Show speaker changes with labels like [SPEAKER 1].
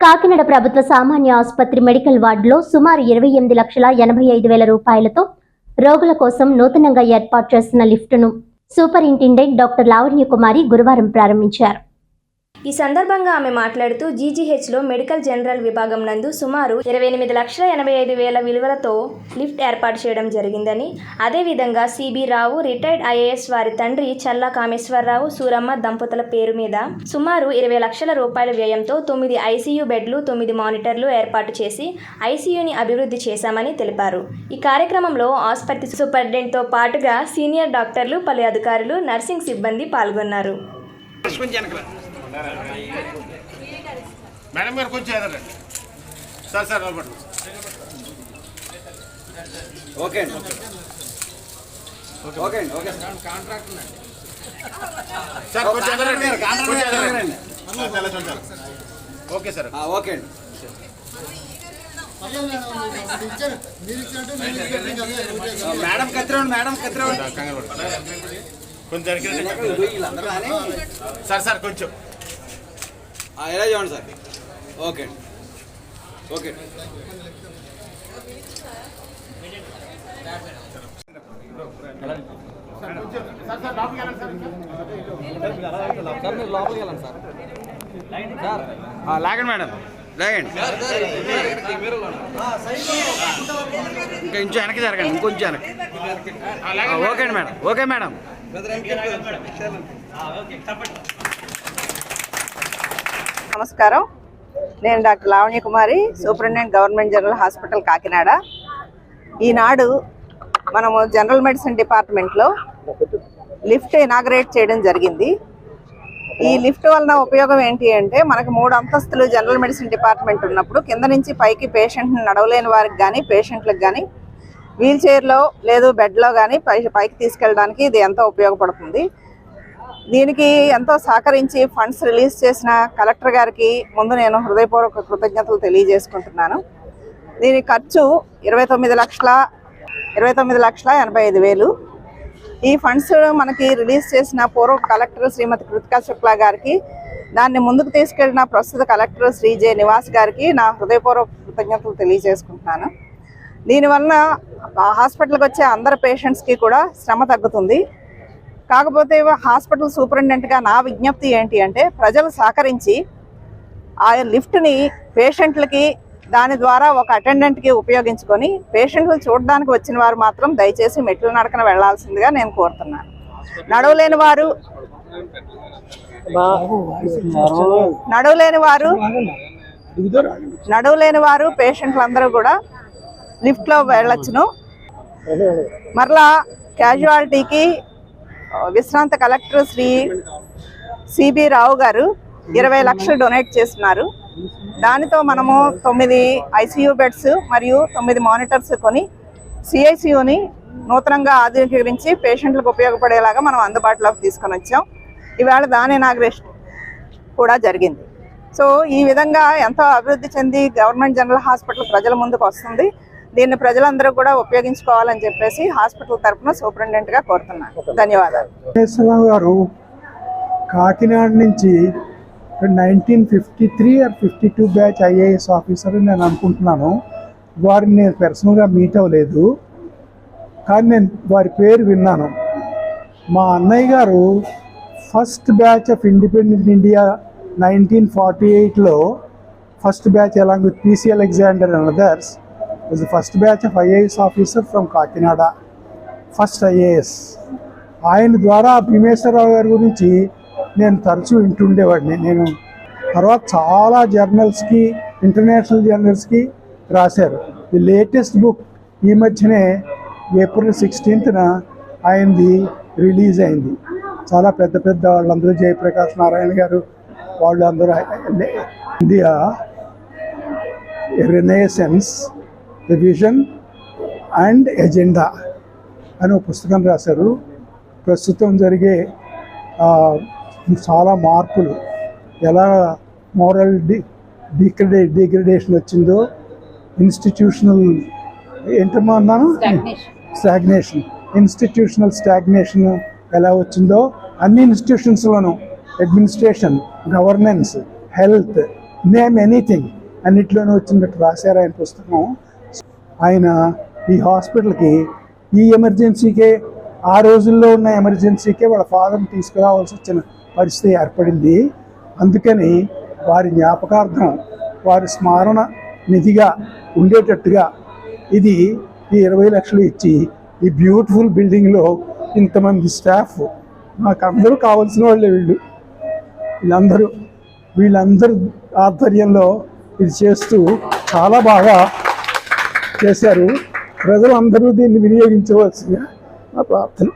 [SPEAKER 1] కాకినాడ ప్రభుత్వ సామాన్య ఆసుపత్రి మెడికల్ వార్డులో సుమారు ఇరవై ఎనిమిది లక్షల ఎనభై ఐదు వేల రూపాయలతో రోగుల కోసం నూతనంగా ఏర్పాటు చేసిన లిఫ్టును సూపరింటెండెంట్ డాక్టర్ లావణ్య కుమారి గురువారం ప్రారంభించారు.
[SPEAKER 2] ఈ సందర్భంగా ఆమె మాట్లాడుతూ జీజీహెచ్లో మెడికల్ జనరల్ విభాగం నందు సుమారు ఇరవై ఎనిమిది లక్షల ఎనభై ఐదు వేల విలువలతో లిఫ్ట్ ఏర్పాటు చేయడం జరిగిందని అదేవిధంగా సిబి రావు రిటైర్డ్ ఐఏఎస్ వారి తండ్రి చల్లా కామేశ్వరరావు సూరమ్మ దంపతుల పేరు మీద సుమారు ఇరవై లక్షల రూపాయల వ్యయంతో తొమ్మిది ఐసీయూ బెడ్లు తొమ్మిది మానిటర్లు ఏర్పాటు చేసి ఐసీయూని అభివృద్ధి చేశామని తెలిపారు. ఈ కార్యక్రమంలో ఆసుపత్రి సూపరింటెండెంట్తో పాటుగా సీనియర్ డాక్టర్లు పలు అధికారులు నర్సింగ్ సిబ్బంది పాల్గొన్నారు.
[SPEAKER 3] కొంచెం వెనకరా మేడం గారు కొంచెం ఎదరండి. సార్ సార్ నిలబడు
[SPEAKER 4] ఓకే అండి. ఓకే అండి ఓకే సార్.
[SPEAKER 3] సార్ కొంచెం
[SPEAKER 4] కాంట్రాక్ట్
[SPEAKER 3] కొంచెం. Okay sir.
[SPEAKER 4] ఆ, ఓకే అండి. మేడం కత్తిరండి మేడం కత్తిరండి
[SPEAKER 3] కంగారు పడకు. కొంచెం సార్ సార్ కొంచెం.
[SPEAKER 4] ఆ, ఎలా చూడండి సార్? ఓకే. అండి ఓకే
[SPEAKER 3] లాగండి మేడం.
[SPEAKER 4] లేకండి ఇంకా ఇంచు వెనక్కి జరగండి ఇంకొంచెం వెనక్కి. ఆ, ఓకే అండి మేడం. Okay madam.
[SPEAKER 5] నమస్కారం. నేను doctor Lavanya Kumari superintendent government general hospital Kakinada. ఈనాడు మనము జనరల్ మెడిసిన్ డిపార్ట్మెంట్లో లిఫ్ట్ ఇనాగ్రేట్ చేయడం జరిగింది. ఈ లిఫ్ట్ వలన ఉపయోగం ఏంటి అంటే మనకు మూడు అంతస్తులు జనరల్ మెడిసిన్ డిపార్ట్మెంట్ ఉన్నప్పుడు కింద నుంచి పైకి పేషెంట్ని నడవలేని వారికి కానీ పేషెంట్లకు కానీ వీల్ చైర్లో లేదు బెడ్లో కానీ పై పైకి తీసుకెళ్ళడానికి ఇది ఎంతో ఉపయోగపడుతుంది. దీనికి ఎంతో సహకరించి ఫండ్స్ రిలీజ్ చేసిన కలెక్టర్ గారికి ముందు నేను హృదయపూర్వక కృతజ్ఞతలు తెలియజేసుకుంటున్నాను. దీని ఖర్చు ఇరవై తొమ్మిది లక్షల ఇరవై తొమ్మిది లక్షల ఎనభై ఐదు వేలు. ఈ ఫండ్స్ మనకి రిలీజ్ చేసిన పూర్వ కలెక్టర్ శ్రీమతి కృతికా శుక్లా గారికి దాన్ని ముందుకు తీసుకెళ్ళిన ప్రస్తుత కలెక్టర్ శ్రీ జే నివాస్ గారికి నా హృదయపూర్వక కృతజ్ఞతలు తెలియజేసుకుంటున్నాను. దీనివల్ల హాస్పిటల్కి వచ్చే అందరు పేషెంట్స్కి కూడా శ్రమ తగ్గుతుంది. కాకపోతే హాస్పిటల్ సూపరింటెండెంట్గా నా విజ్ఞప్తి ఏంటి అంటే ప్రజలు సహకరించి ఆ లిఫ్ట్ని పేషెంట్లకి దాని ద్వారా ఒక అటెండెంట్కి ఉపయోగించుకొని పేషెంట్లు చూడడానికి వచ్చిన వారు మాత్రం దయచేసి మెట్ల నడకన వెళ్ళాల్సిందిగా నేను కోరుతున్నాను. నడవలేని వారు నడవలేని వారు నడవలేని వారు. పేషెంట్లు అందరూ కూడా లిఫ్ట్లో వెళ్ళొచ్చును. మరలా క్యాజువాలిటీకి విశ్రాంత కలెక్టర్ శ్రీ సిబి రావు గారు ఇరవై లక్షలు డొనేట్ చేస్తున్నారు. దానితో మనము తొమ్మిది ఐసీయూ బెడ్స్ మరియు తొమ్మిది మానిటర్స్ కొని సిఐసియుని నూతనంగా ఆధునీకరించి పేషెంట్లకు ఉపయోగపడేలాగా మనం అందుబాటులోకి తీసుకొని వచ్చాం. ఈవేళ దాని ఇనాగ్రేషన్ కూడా జరిగింది. సో ఈ విధంగా ఎంతో అభివృద్ధి చెంది గవర్నమెంట్ జనరల్ హాస్పిటల్ ప్రజల ముందుకు వస్తుంది. దీన్ని ప్రజలందరూ కూడా ఉపయోగించుకోవాలని చెప్పేసి హాస్పిటల్ తరఫున సూపరింటెండెంట్గా కోరుతున్నాను. ధన్యవాదాలు.
[SPEAKER 6] గారు కాకినాడ నుంచి nineteen fifty three or fifty two batch IAS officer అని నేను అనుకుంటున్నాను. వారిని నేను పర్సనల్గా మీట్ అవ్వలేదు. కానీ నేను వారి పేరు విన్నాను. మా అన్నయ్య గారు first batch of independent India nineteen forty ఎయిట్లో first batch along with PC Alexander and others was the first batch of IAS officer from Kakinada first IAS ఆయన ద్వారా భీమేశ్వరరావు గారి గురించి నేను తరచూ వింటుండేవాడిని నేను తర్వాత చాలా జర్నల్స్కి ఇంటర్నేషనల్ జర్నల్స్కి రాశారు ది లేటెస్ట్ బుక్ ఈ మధ్యనే ఏప్రిల్ సిక్స్టీన్త్న ఆయనది రిలీజ్ అయింది చాలా పెద్ద పెద్ద వాళ్ళందరూ జయప్రకాష్ నారాయణ గారు వాళ్ళందరూ India renaissance the vision and agenda అని ఒక పుస్తకం రాశారు. ప్రస్తుతం జరిగే చాలా మార్పులు ఎలా మోరల్ డి డిగ్రేడే డిగ్రేడేషన్ వచ్చిందో ఇన్స్టిట్యూషనల్ ఏంటమ్మా అన్నాను? స్టాగ్నేషన్ ఇన్స్టిట్యూషనల్ స్టాగ్నేషన్ ఎలా వచ్చిందో అన్ని ఇన్స్టిట్యూషన్స్లోనూ administration governance health name anything అన్నిట్లోనూ వచ్చినట్టు రాశారు ఆయన పుస్తకం. ఆయన ఈ హాస్పిటల్కి ఈ ఎమర్జెన్సీకే ఆ రోజుల్లో ఉన్న ఎమర్జెన్సీకే వాళ్ళ ఫాదర్ని తీసుకురావాల్సి వచ్చిన పరిస్థితి ఏర్పడింది. అందుకని వారి జ్ఞాపకార్థం వారి స్మరణ నిధిగా ఉండేటట్టుగా ఇది ఈ ఇరవై లక్షలు ఇచ్చి ఈ బ్యూటిఫుల్ బిల్డింగ్లో ఇంతమంది స్టాఫ్ నాకు అందరూ కావాల్సిన వాళ్ళే వీళ్ళు. వీళ్ళందరూ వీళ్ళందరి ఆధ్వర్యంలో ఇది చేస్తూ చాలా బాగా చేశారు. ప్రజలందరూ దీన్ని వినియోగించవలసిందిగా నా ప్రార్థన.